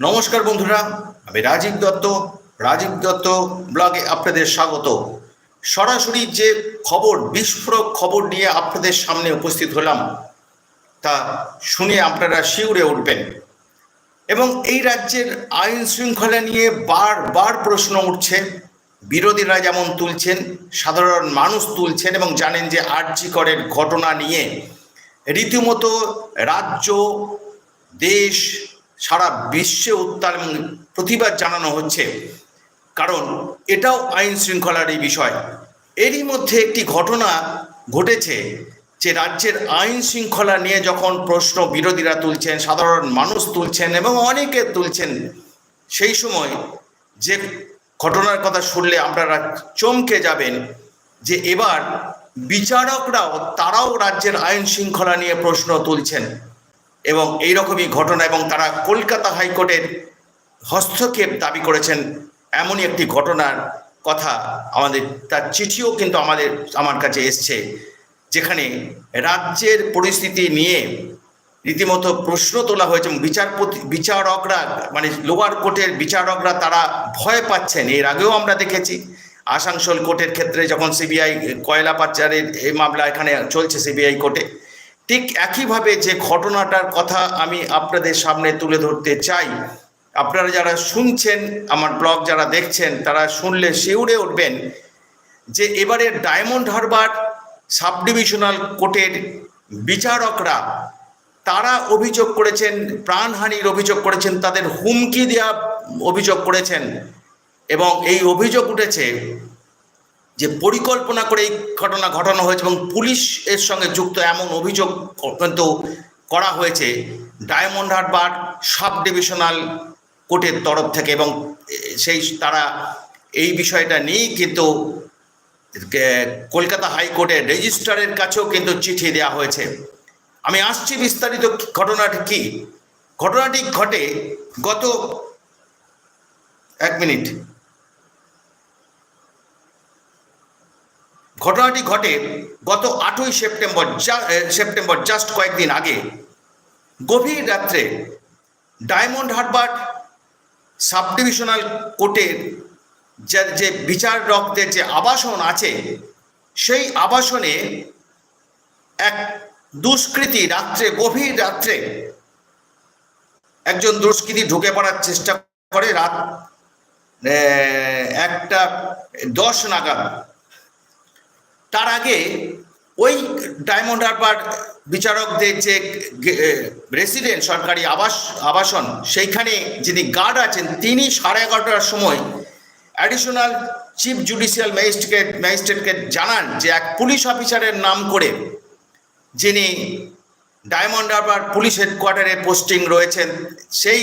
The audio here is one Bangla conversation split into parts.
নমস্কার বন্ধুরা, আমি রাজীব দত্ত রাজীব দত্ত ব্লগে আপনাদের স্বাগত। সরাসরি যে খবর, বিস্ফোরক খবর নিয়ে আপনাদের সামনে উপস্থিত হলাম, তা শুনে আপনারা শিউরে উঠবেন। এবং এই রাজ্যের আইন শৃঙ্খলা নিয়ে বারবার প্রশ্ন উঠছে। বিরোধীরা যেমন তুলছেন, সাধারণ মানুষ তুলছেন এবং জানেন যে আর্জি করের ঘটনা নিয়ে, রীতিমতো রাজ্য, দেশ সারা বিশ্বে উত্তাল এবং প্রতিবাদ জানানো হচ্ছে। কারণ এটাও আইন শৃঙ্খলারই বিষয়। এরই মধ্যে একটি ঘটনা ঘটেছে যে রাজ্যের আইন শৃঙ্খলা নিয়ে যখন প্রশ্ন বিরোধীরা তুলছেন, সাধারণ মানুষ তুলছেন এবং অনেকে তুলছেন, সেই সময় যে ঘটনার কথা শুনলে আপনারা চমকে যাবেন যে এবার বিচারকরাও, তারাও রাজ্যের আইন শৃঙ্খলা নিয়ে প্রশ্ন তুলছেন। এবং এই রকমই ঘটনা এবং তারা কলকাতা হাইকোর্টের হস্তক্ষেপ দাবি করেছেন এমনই একটি ঘটনার কথা আমাদের, তার চিঠিও কিন্তু আমাদের, আমার কাছে এসছে, যেখানে রাজ্যের পরিস্থিতি নিয়ে রীতিমতো প্রশ্ন তোলা হয়েছে বিচারপতি, বিচারকরা মানে লোয়ার কোর্টের বিচারকরা তারা ভয় পাচ্ছেন। এর আগেও আমরা দেখেছি, আসানসোল কোর্টের ক্ষেত্রে যখন সিবিআই কয়লা পাচারের এই মামলা এখানে চলছে সিবিআই কোর্টে ঠিক একইভাবে যে ঘটনাটার কথা আমি আপনাদের সামনে তুলে ধরতে চাই, আপনারা যারা শুনছেন, আমার ব্লগ যারা দেখছেন, তারা শুনলে শিউরে উঠবেন যে এবারে ডায়মন্ড হারবার সাব ডিভিশনাল কোর্টের বিচারকরা তারা অভিযোগ করেছেন, প্রাণহানির অভিযোগ করেছেন, তাদের হুমকি দেওয়া অভিযোগ করেছেন এবং এই অভিযোগ উঠেছে যে পরিকল্পনা করে এই ঘটনা ঘটানো হয়েছে এবং পুলিশ এর সঙ্গে যুক্ত এমন অভিযোগ কিন্তু করা হয়েছে। ডায়মন্ড হারবার সাব ডিভিশনাল কোর্টের তরফ থেকে এবং সেই তারা এই বিষয়টা নিয়েই কিন্তু কলকাতা হাইকোর্টের রেজিস্ট্রারের কাছেও কিন্তু চিঠি দেওয়া হয়েছে। আমি আসছি বিস্তারিত ঘটনাটি কি? ঘটনাটি ঘটে গত এক মিনিট। ঘটনাটি ঘটে গত আটই সেপ্টেম্বর সেপ্টেম্বর জাস্ট কয়েকদিন আগে। গভীর রাত্রে ডায়মন্ড হারবার সাব ডিভিশনাল কোর্টের যে যে বিচারকদের যে আবাসন আছে, সেই আবাসনে এক দুষ্কৃতী রাত্রে, গভীর রাত্রে একজন দুষ্কৃতী ঢুকে পড়ার চেষ্টা করে রাত একটা দশ নাগাদ। তার আগে ওই ডায়মন্ড হারবার বিচারকদের যে রেসিডেন্ট সরকারি আবাস, আবাসন, সেইখানে যিনি গার্ড আছেন, তিনি সাড়ে এগারোটার সময় অ্যাডিশনাল চিফ জুডিশিয়াল ম্যাজিস্ট্রেট ম্যাজিস্ট্রেটকে জানান যে এক পুলিশ অফিসারের নাম করে যিনি ডায়মন্ড হারবার পুলিশ হেডকোয়ার্টারে পোস্টিং রয়েছেন, সেই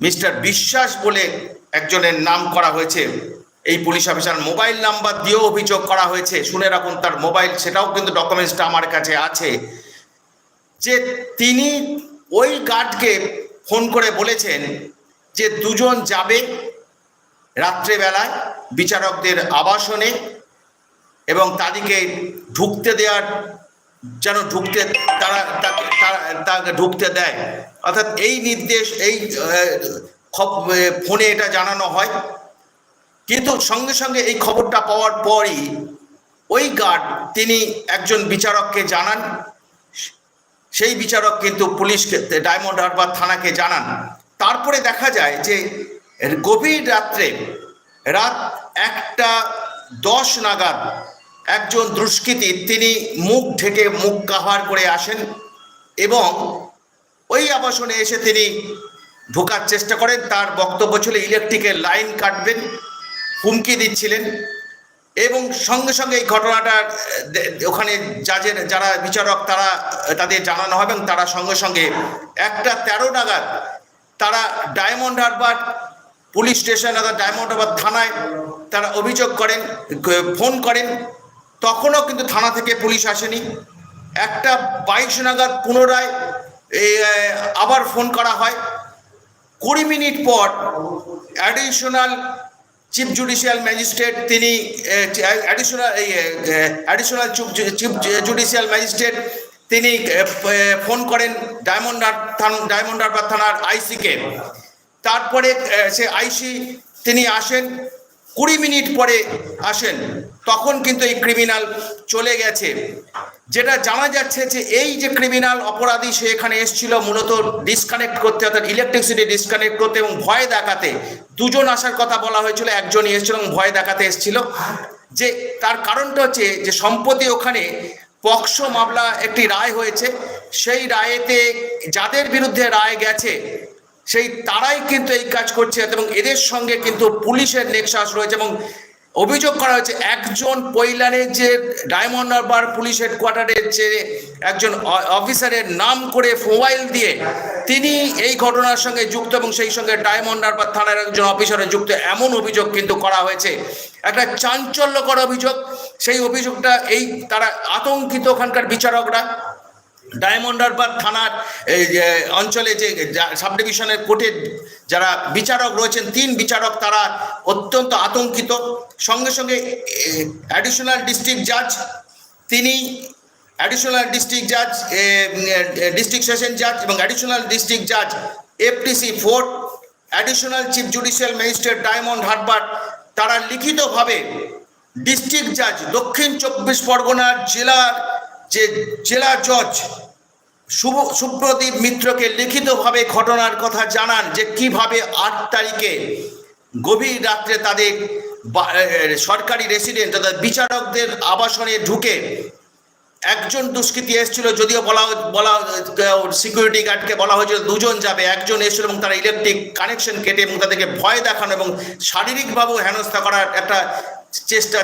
মিস্টার বিশ্বাস বলে একজনের নাম করা হয়েছে। এই পুলিশ অফিসার মোবাইল নাম্বার দিয়েও অভিযোগ করা হয়েছে। শুনে রাখুন, তার মোবাইল সেটাও কিন্তু ডকুমেন্টসটা আমার কাছে আছে। যে তিনি ওই গার্ডকে ফোন করে বলেছেন যে দুজন যাবে রাত্রেবেলায় বিচারকদের আবাসনে এবং তাদেরকে ঢুকতে দেওয়ার, যেন ঢুকতে তারা, তাকে ঢুকতে দেয়। অর্থাৎ এই নির্দেশ, এই ফোনে এটা জানানো হয়। কিন্তু সঙ্গে সঙ্গে এই খবরটা পাওয়ার পরই ওই গার্ড তিনি একজন বিচারককে জানান। সেই বিচারক কিন্তু পুলিশকে, ডায়মন্ড হারবার থানাকে জানান। তারপরে দেখা যায় যে গভীর রাত্রে, রাত একটা দশ নাগাদ একজন দুষ্কৃতী তিনি মুখ ঢেকে মুখ কাভার করে আসেন এবং ওই আবাসনে এসে তিনি ঢোকার চেষ্টা করেন। তার বক্তব্য ছিল, ইলেকট্রিকের লাইন কাটবেন হুমকি দিচ্ছিলেন এবং সঙ্গে সঙ্গে এই ঘটনাটা ওখানে জাজের, যারা বিচারক, তারা, তাদের জানানো হবে এবং তারা সঙ্গে সঙ্গে একটা তেরো নাগাদ তারা ডায়মন্ড হারবার পুলিশ স্টেশন অর্থাৎ ডায়মন্ড হারবার থানায় তারা অভিযোগ করেন ফোন করেন। তখনও কিন্তু থানা থেকে পুলিশ আসেনি। একটা বাইশ নাগাদ পুনরায় আবার ফোন করা হয়। কুড়ি মিনিট পর অ্যাডিশনাল চিফ জুডিশিয়াল ম্যাজিস্ট্রেট তিনি additional additional chief judicial magistrate তিনি ফোন করেন ডায়মন্ড ডায়মন্ড হারবার থানার আইসিকে তারপরে সে আইসি তিনি আসেন কুড়ি মিনিট পরে আসেন, তখন কিন্তু এই ক্রিমিনাল চলে গেছে। যেটা জানা যাচ্ছে যে এই যে ক্রিমিনাল অপরাধী সে এখানে এসেছিল মূলত ডিসকানেক্ট করতে, অর্থাৎ ইলেকট্রিসিটি ডিসকানেক্ট করতে এবং ভয় দেখাতে। দুজন আসার কথা বলা হয়েছিল, একজনই এসেছিল এবং ভয় দেখাতে এসেছিল। যে তার কারণটা হচ্ছে যে সম্প্রতি ওখানে পক্সো মামলা একটি রায় হয়েছে। সেই রায়েতে যাদের বিরুদ্ধে রায় গেছে সেই তারাই কিন্তু এই কাজ করছে এবং এদের সঙ্গে কিন্তু পুলিশের নেক্সাস রয়েছে এবং অভিযোগ করা হয়েছে, একজন পৈলানের যে ডায়মন্ড হারবার পুলিশ হেডকোয়ার্টারের যে একজন অফিসারের নাম করে মোবাইল দিয়ে তিনি এই ঘটনার সঙ্গে যুক্ত এবং সেই সঙ্গে ডায়মন্ড হারবার থানার একজন অফিসারের যুক্ত এমন অভিযোগ কিন্তু করা হয়েছে। একটা চাঞ্চল্যকর অভিযোগ, সেই অভিযোগটা এই তারা আতঙ্কিত ওখানকার বিচারকরা ডায়মন্ড হারবার থানার অঞ্চলে যে সাব ডিভিশনের কোর্টের যারা বিচারক রয়েছেন, তিন বিচারক তারা অত্যন্ত আতঙ্কিত। সঙ্গে সঙ্গে অ্যাডিশনাল ডিস্ট্রিক্ট জাজ তিনি অ্যাডিশনাল ডিস্ট্রিক্ট জাজ ডিস্ট্রিক্ট সেশন জাজ এবং অ্যাডিশনাল ডিস্ট্রিক্ট জাজ FTC fort additional chief judicial magistrate diamond Harbour, তারা লিখিতভাবে ডিস্ট্রিক্ট জাজ দক্ষিণ চব্বিশ পরগনার জেলার যে জেলা জজ শুভ সুপ্রদীপ মিত্রকে লিখিতভাবে ঘটনার কথা জানান যে কীভাবে আট তারিখে গভীর রাত্রে তাদের সরকারি রেসিডেন্ট অর্থাৎ বিচারকদের আবাসনে ঢুকে একজন দুষ্কৃতী এসেছিল, যদিও বলা বলা সিকিউরিটি গার্ডকে বলা হয়েছিল, দুজন যাবে, একজন এসেছিল এবং তারা ইলেকট্রিক কানেকশন কেটে এবং তাদেরকে ভয় দেখানো এবং শারীরিকভাবেও হেনস্থা করার একটা চেষ্টা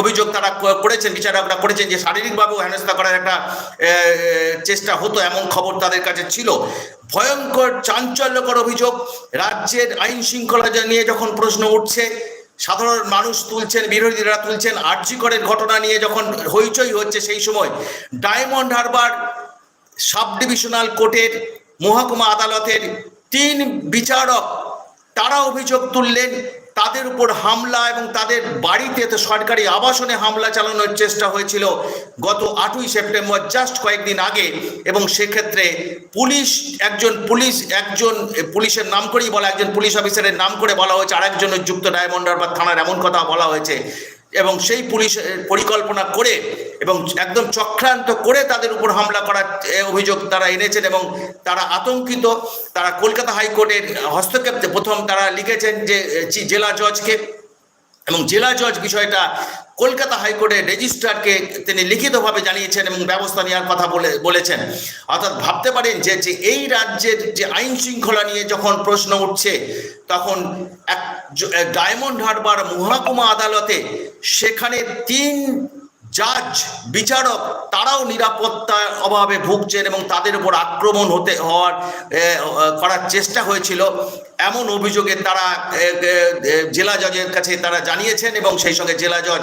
অভিযোগ তারা করেছেন, বিচারকরা করেছেন যে শারীরিকভাবেও হেনস্থা করার একটা চেষ্টা হতো, এমন খবর তাদের কাছে ছিল। ভয়ঙ্কর, চাঞ্চল্যকর অভিযোগ। রাজ্যের আইন শৃঙ্খলা নিয়ে যখন প্রশ্ন উঠছে, সাধারণ মানুষ তুলছেন, বিরোধীরা তুলছেন, আর্যিকরের ঘটনা নিয়ে যখন হইচই হচ্ছে সেই সময়, ডায়মন্ড হারবার সাব ডিভিশনাল কোর্টের মহকুমা আদালতের তিন বিচারক তারা অভিযোগ তুললেন, তাদের উপর হামলা এবং তাদের বাড়িতে তো সরকারি আবাসনে হামলা চালানোর চেষ্টা হয়েছিল গত আটই সেপ্টেম্বর জাস্ট কয়েকদিন আগে। এবং সেক্ষেত্রে পুলিশ একজন পুলিশ, একজন পুলিশের নাম করেই বলা, একজন পুলিশ অফিসারের নাম করে বলা হয়েছে, আরেকজনের যুক্ত ডায়মন্ডার বা থানার এমন কথা বলা হয়েছে। এবং সেই পুলিশ পরিকল্পনা করে এবং একদম চক্রান্ত করে তাদের উপর হামলা করার অভিযোগ তারা এনেছেন এবং তারা আতঙ্কিত। তারা কলকাতা হাইকোর্টের হস্তক্ষেপ প্রথম তারা লিখেছেন যে জেলা জজকে এবং জেলা জজ বিষয়টা কলকাতা হাইকোর্টের রেজিস্ট্রারকে তিনি লিখিতভাবে জানিয়েছেন এবং ব্যবস্থা নেওয়ার কথা বলে, বলেছেন। অর্থাৎ ভাবতে পারেন যে যে এই রাজ্যের যে আইন শৃঙ্খলা নিয়ে যখন প্রশ্ন উঠছে, তখন এক ডায়মন্ড হারবার মহাকুমা আদালতে সেখানে তিন জাজ, বিচারক, তারাও নিরাপত্তার অভাবে ভুগছেন এবং তাদের উপর আক্রমণ হতে হওয়ার করার চেষ্টা হয়েছিল। এমন অভিযোগে তারা জেলা জজের কাছে তারা জানিয়েছেন এবং সেই সঙ্গে জেলা জজ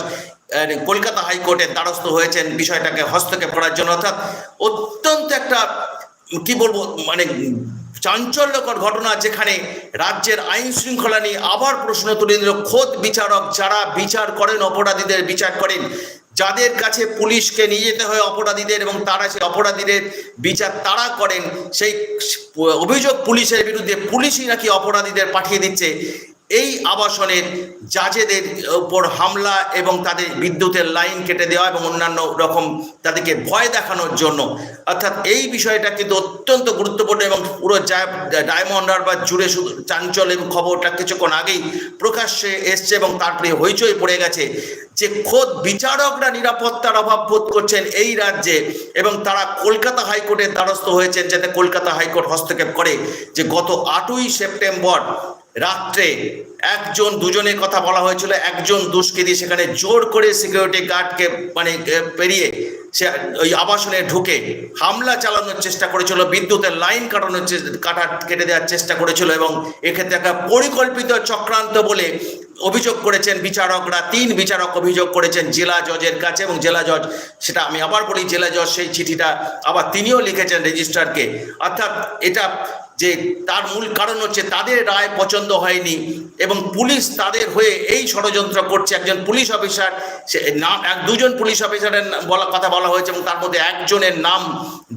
কলকাতা হাইকোর্টের দ্বারস্থ হয়েছেন বিষয়টাকে হস্তক্ষেপ করার জন্য। অর্থাৎ অত্যন্ত একটা, কি বলব মানে চাঞ্চল্যকর ঘটনা যেখানে রাজ্যের আইন শৃঙ্খলা নিয়ে আবার প্রশ্ন তুলে দিল। খোদ বিচারক যারা বিচার করেন, অপরাধীদের বিচার করেন যাদের কাছে পুলিশকে নিয়ে যেতে হয় অপরাধীদের এবং তারা সেই অপরাধীদের বিচার তারা করেন, সেই অভিযোগ পুলিশের বিরুদ্ধে পুলিশই নাকি অপরাধীদের পাঠিয়ে দিচ্ছে, এই আবাসনের জাজেদের উপর হামলা এবং তাদের বিদ্যুতের লাইন কেটে দেওয়া এবং অন্যান্য রকম তাদেরকে ভয় দেখানোর জন্য। অর্থাৎ এই বিষয়টা কিন্তু অত্যন্ত গুরুত্বপূর্ণ এবং পুরো ডায়মন্ড হারবার জুড়ে শুধু চাঞ্চল এবং খবরটা কিছুক্ষণ আগেই প্রকাশ্যে এসছে এবং তারপরে হইচই পড়ে গেছে যে খোদ বিচারকরা নিরাপত্তার অভাব বোধ করছেন এই রাজ্যে এবং তারা কলকাতা হাইকোর্টের দ্বারস্থ হয়েছেন যাতে কলকাতা হাইকোর্ট হস্তক্ষেপ করে যে গত আটই সেপ্টেম্বর রাত্রে একজন দুজনের কথা বলা হয়েছিল, একজন দুষ্কৃতী সেখানে জোর করে সিকিউরিটি গার্ডকে মানে পেরিয়ে সে ওই আবাসনে ঢুকে হামলা চালানোর চেষ্টা করেছিল, বিদ্যুতের লাইন কাটানোর কাটা, কেটে দেওয়ার চেষ্টা করেছিল এবং এক্ষেত্রে একটা পরিকল্পিত চক্রান্ত বলে অভিযোগ করেছেন বিচারকরা, তিন বিচারক অভিযোগ করেছেন জেলা জজের কাছে এবং জেলা জজ, সেটা আমি আবার বলি, জেলা জজ সেই চিঠিটা আবার তিনিও লিখেছেন রেজিস্ট্রারকে। অর্থাৎ এটা যে তার মূল কারণ হচ্ছে তাদের রায় পছন্দ হয়নি এবং পুলিশ তাদের হয়ে এই ষড়যন্ত্র করছে। একজন পুলিশ অফিসার, সে নাম, এক, দুজন পুলিশ অফিসারের বলা, কথা বলা হয়েছে এবং তার মধ্যে একজনের নাম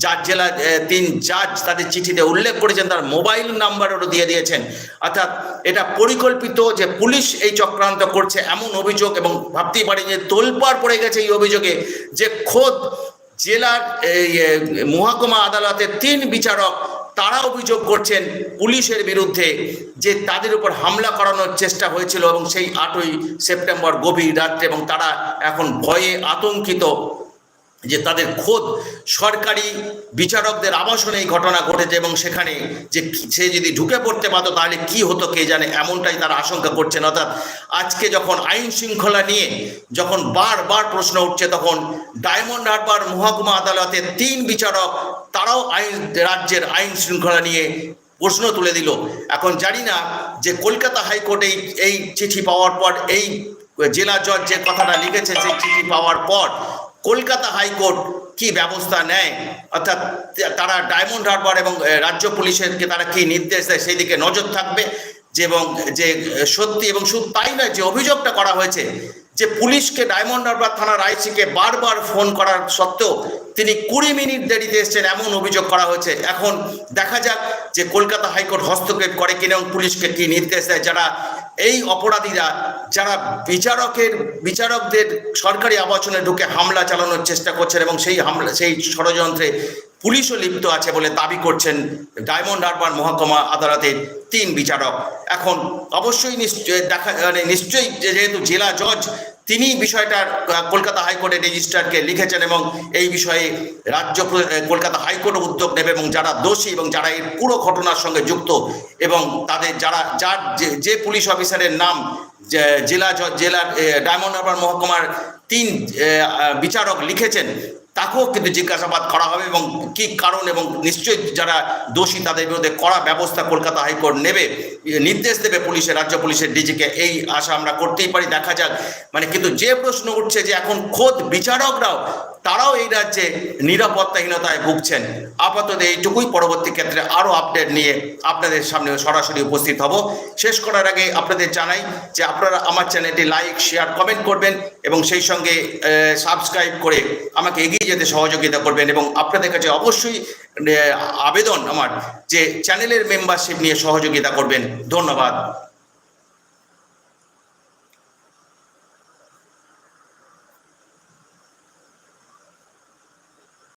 জাজ জেলা তিন জাজ তাদের চিঠিতে উল্লেখ করেছেন, তার মোবাইল নাম্বারও দিয়ে দিয়েছেন। অর্থাৎ এটা পরিকল্পিত যে পুলিশ এই চক্রান্ত করছে এমন অভিযোগ এবং ভাবতেই পারি যে তোলপাড় পড়ে গেছে এই অভিযোগে যে খোদ জেলার মহকুমা আদালতের তিন বিচারক তারা অভিযোগ করছেন পুলিশের বিরুদ্ধে যে তাদের উপর হামলা করানোর চেষ্টা হয়েছিল এবং সেই আটই সেপ্টেম্বর গভীর রাত্রে এবং তারা এখন ভয়ে আতঙ্কিত যে তাদের খোদ সরকারি বিচারকদের আবাসনে এই ঘটনা ঘটেছে এবং সেখানে যে সে যদি ঢুকে পড়তে পারতো, তাহলে কি হতো কে জানে, এমনটাই তারা আশঙ্কা করছেন। অর্থাৎ আজকে যখন আইন শৃঙ্খলা নিয়ে যখন বারবার প্রশ্ন উঠছে, তখন ডায়মন্ড হারবার মহকুমা আদালতের তিন বিচারক, তারাও আইন রাজ্যের আইন শৃঙ্খলা নিয়ে প্রশ্ন তুলে দিল। এখন জানি না যে কলকাতা হাইকোর্টে এই এই চিঠি পাওয়ার পর, এই জেলা জজ যে কথাটা লিখেছে সেই চিঠি পাওয়ার পর, কলকাতা হাইকোর্ট কি ব্যবস্থা নেয়? অর্থাৎ তারা ডায়মন্ড হারবার এবং রাজ্য পুলিশেরকে তারা কি নির্দেশ দেয় সেই দিকে নজর থাকবে। যে এবং, যে সত্যি এবং শুধু তাই নয়, যে অভিযোগটা করা হয়েছে যে পুলিশকে ডায়মন্ড হারবার থানার আইসিকে বারবার ফোন করার সত্ত্বেও তিনি কুড়ি মিনিট দেরিতে এসেছেন এমন অভিযোগ করা হয়েছে। এখন দেখা যাক যে কলকাতা হাইকোর্ট হস্তক্ষেপ করে কিনা এবং পুলিশকে কি নির্দেশ দেয়। যারা এই অপরাধীরা যারা বিচারকের, বিচারকদের সরকারি আবাসনে ঢুকে হামলা চালানোর চেষ্টা করছেন এবং সেই হামলা, সেই ষড়যন্ত্রে পুলিশও লিপ্ত আছে বলে দাবি করছেন ডায়মন্ড হারবার মহকুমা আদালতের তিন বিচারক। এখন অবশ্যই নিশ্চয় দেখা মানে নিশ্চয়ই যেহেতু জেলা জজ তিনি বিষয়টার কলকাতা হাইকোর্টের রেজিস্ট্রারকে লিখেছেন এবং এই বিষয়ে রাজ্য কলকাতা হাইকোর্ট উদ্যোগ নেবে এবং যারা দোষী এবং যারা এই পুরো ঘটনার সঙ্গে যুক্ত এবং তাদের যারা, যার যে- পুলিশ অফিসারের নাম জেলা জেলার ডায়মন্ড হারবার মহকুমার তিন বিচারক লিখেছেন তাকেও কিন্তু জিজ্ঞাসাবাদ করা হবে এবং কি কারণ এবং নিশ্চয়ই যারা দোষী তাদের বিরুদ্ধে করা ব্যবস্থা কলকাতা হাইকোর্ট নেবে নির্দেশ দেবে পুলিশের, রাজ্য পুলিশের ডিজিকে। এই আশা আমরা করতেই পারি, দেখা যাক। মানে কিন্তু যে প্রশ্ন উঠছে যে এখন খোদ বিচারকরাও তারাও এই রাজ্যে নিরাপত্তাহীনতায় ভুগছেন। আপাতত এইটুকুই। পরবর্তী ক্ষেত্রে আরও আপডেট নিয়ে আপনাদের সামনে সরাসরি উপস্থিত হব। শেষ করার আগে আপনাদের জানাই যে আপনারা আমার চ্যানেলটি লাইক শেয়ার কমেন্ট করবেন এবং সেই সঙ্গে সাবস্ক্রাইব করে আমাকে এগিয়ে যেতে সহযোগিতা করবেন এবং আপনাদের কাছে অবশ্যই আবেদন আমার যে চ্যানেলের মেম্বারশিপ নিয়ে সহযোগিতা করবেন। ধন্যবাদ।